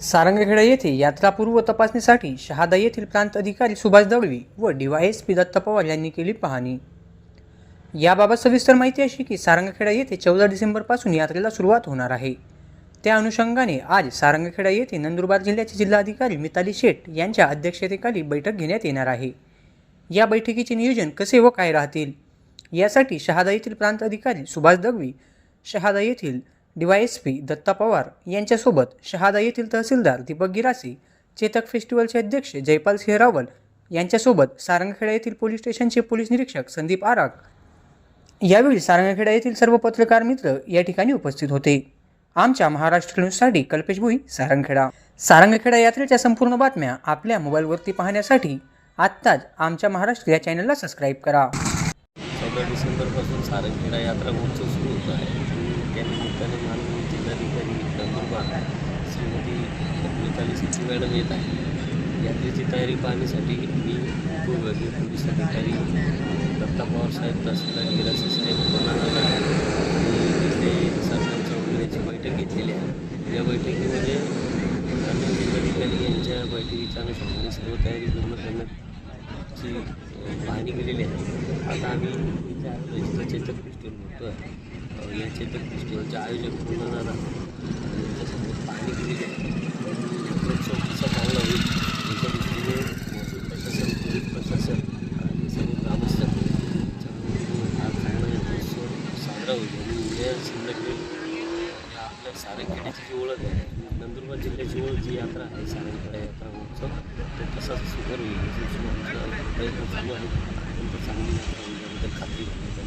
सारंगखेडा येथे यात्रापूर्व तपासणीसाठी शहादा येथील प्रांत अधिकारी सुभाष दळवी व डीवायएसपी दत्त पवार यांनी केली पाहणी. याबाबत सविस्तर माहिती अशी की सारंगखेडा येथे चौदा डिसेंबरपासून यात्रेला सुरुवात होणार आहे. त्या अनुषंगाने आज सारंगखेडा येथे नंदुरबार जिल्ह्याचे जिल्हाधिकारी मिताली शेठ यांच्या अध्यक्षतेखाली बैठक घेण्यात येणार आहे. या बैठकीचे नियोजन कसे व काय राहतील? यासाठी शहादा येथील प्रांत अधिकारी सुभाष दगवी शहादा येथील डीवायएसपी दत्ता पवार यांच्यासोबत शहादा येथील तहसीलदार दीपक गिरासी चेतक फेस्टिवलचे अध्यक्ष जयपाल सिंह रावल यांच्यासोबत सारंगखेडा येथील पोलीस स्टेशनचे पोलीस निरीक्षक संदीप आराग यावेळी सारंगखेडा येथील सर्व पत्रकार मित्र या ठिकाणी उपस्थित होते. आमच्या महाराष्ट्र न्यूजसाठी कल्पेश भुई सारंगखेडा. सारंगखेडा यात्रेच्या संपूर्ण बातम्या आपल्या मोबाईलवरती पाहण्यासाठी आत्ताच आमच्या महाराष्ट्र या चॅनलला सबस्क्राईब करा. चौदा डिसेंबरपासून सारंगखेडा यात्रा महोत्सव सुरू होतो आहे. त्या निमित्ताने माननीय जिल्हाधिकारी नंदुरबार श्रीमती मिताली सिद्धी मॅडम येत आहे यात्रेची तयारी पाहण्यासाठी मी उपविभागीय पोलीस अधिकारी दत्ता पवार साहेब, तहसीलदार गिरासे साहेब आणि तिथले सरपंच वगैरेची बैठक घेतलेली आहे. या बैठकीमध्ये माननीय जिल्हाधिकारी यांच्या बैठकीच्या सर्व तयारी पूर्ण करण्याची अशी पाहणी केलेली आहे. आता आम्ही इथं चेतक फेस्टिवल म्हणतो आहे या चेतक फेस्टिवलचे आयोजक पूर्ण दादा यांच्यासोबत पाहणी केलेली आहे. उत्सव कसा चांगला होईल याच्या दृष्टीने महसूल प्रशासन पोलीस प्रशासन आणि सर्व ग्रामस्थ हा चांगला साजरा होईल. आणि उद्या संध्याकाळी आपल्या सारंगखेड्याची जी ओळख आहे नंदुरबार जिल्ह्याची ओळख जी यात्रा आहे सारंगखेडा यात्रा महोत्सव तो तसाच सुकर होईल प्रयत्न चालू आहे अत्यंत चांगली यात्रा होईल याबद्दल खात्री आहे.